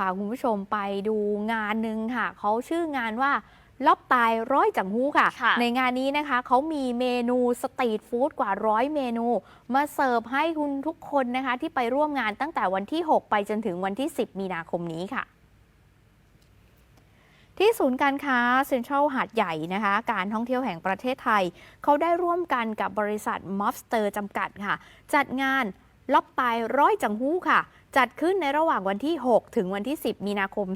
พาคุณผู้ชมไปดูงานหนึ่งค่ะ เขาชื่องานว่าล็อบตายร้อยจังหูค่ะค่ะ ในงานนี้นะคะเขามีเมนูสตรีทฟู้ดกว่าร้อยเมนู มาเสิร์ฟให้คุณทุกคนนะคะ ที่ไปร่วมงานตั้งแต่วันที่ 6 ไปจนถึงวันที่ 10 มีนาคมนี้ค่ะที่ศูนย์การค้าเซ็นทรัลหาดใหญ่นะคะ การท่องเที่ยวแห่งประเทศไทย เขาได้ร่วมกันกับบริษัทมอฟสเตอร์จำกัดค่ะ จัดงานล็อบตายร้อยจังหู้ค่ะจัดขึ้นในระหว่างวันที่ 6 ถึงวันที่ 10 มีนาคม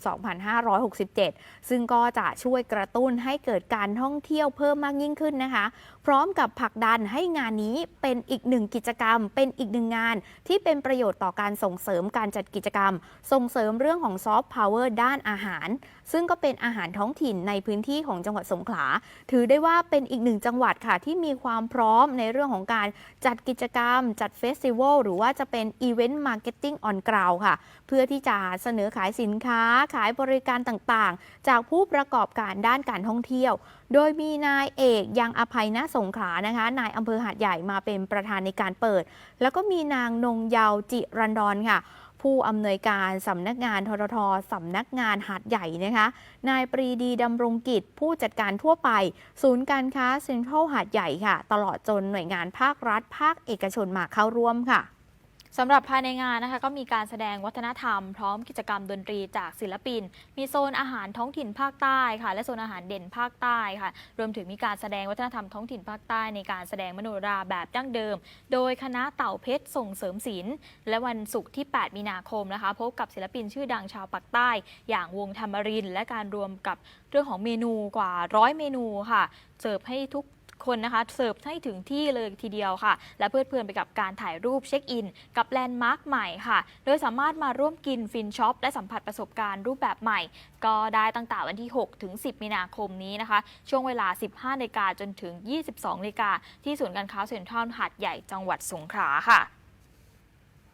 2567 ซึ่งก็จะช่วยกระตุ้นให้เกิดการท่องเที่ยวเพิ่มมากยิ่งขึ้นนะคะ พร้อมกับผลักดันให้งานนี้เป็นอีกหนึ่งกิจกรรม เป็นอีกหนึ่งงาน ที่เป็นประโยชน์ต่อการส่งเสริมการจัดกิจกรรม ส่งเสริมเรื่องของซอฟต์พาวเวอร์ด้านอาหาร ซึ่งก็เป็นอาหารท้องถิ่นในพื้นที่ของจังหวัดสงขลา ถือได้ว่าเป็นอีกหนึ่งจังหวัดค่ะที่มีความพร้อมในเรื่องของการจัดกิจกรรม จัดเฟสติวัลหรือว่าจะเป็นอีเวนต์มาร์เก็ตติ้งออนกราวค่ะ เพื่อที่จะเสนอขายสินค้าขายบริการต่างๆ จากผู้ประกอบการด้านการท่องเที่ยว โดยมีนายเอกยังอภัยณสงขลานะคะนายอำเภอหาดใหญ่มาเป็นประธานในการเปิด แล้วก็มีนางนงเยาวจิรันดรค่ะผู้อำนวยการสำนักงานทททสำนักงานหาดใหญ่นะคะ นายปรีดีดำรงกิจ ผู้จัดการทั่วไป ศูนย์การค้าเซ็นทรัลหาดใหญ่ค่ะ ตลอดจนหน่วยงานภาครัฐ ภาคเอกชนมาเข้าร่วมค่ะ สำหรับภายในงานนะคะก็มีการแสดงวัฒนธรรมพร้อมกิจกรรมดนตรีจากศิลปิน มีโซนอาหารท้องถิ่นภาคใต้ค่ะ และโซนอาหารเด่นภาคใต้ค่ะ รวมถึงมีการแสดงวัฒนธรรมท้องถิ่นภาคใต้ในการแสดงมโนราแบบดั้งเดิม โดยคณะเต่าเพชรส่งเสริมศิลป์และวันศุกร์ที่ 8 มีนาคมนะคะ พบกับศิลปินชื่อดังชาวปากใต้ อย่างวงธรรมริน และการรวมกับเรื่องของเมนูกว่าร้อยเมนูค่ะเสิร์ฟให้ทุก คนนะคะเสิร์ฟให้ถึงที่เลยทีเดียวค่ะ และเพลิดเพลินไปกับการถ่ายรูปเช็คอิน กับแลนด์มาร์คใหม่ค่ะ โดยสามารถมาร่วมกินฟินช็อปและสัมผัสประสบการณ์รูปแบบใหม่ ก็ได้ตั้งแต่วันที่ 6 ถึง 10 มีนาคมนี้นะคะ ช่วงเวลา 15นาฬิกาจนถึง 22นาฬิกาที่ศูนย์การค้าเซ็นทรัลหาดใหญ่จังหวัดสงขลาค่ะ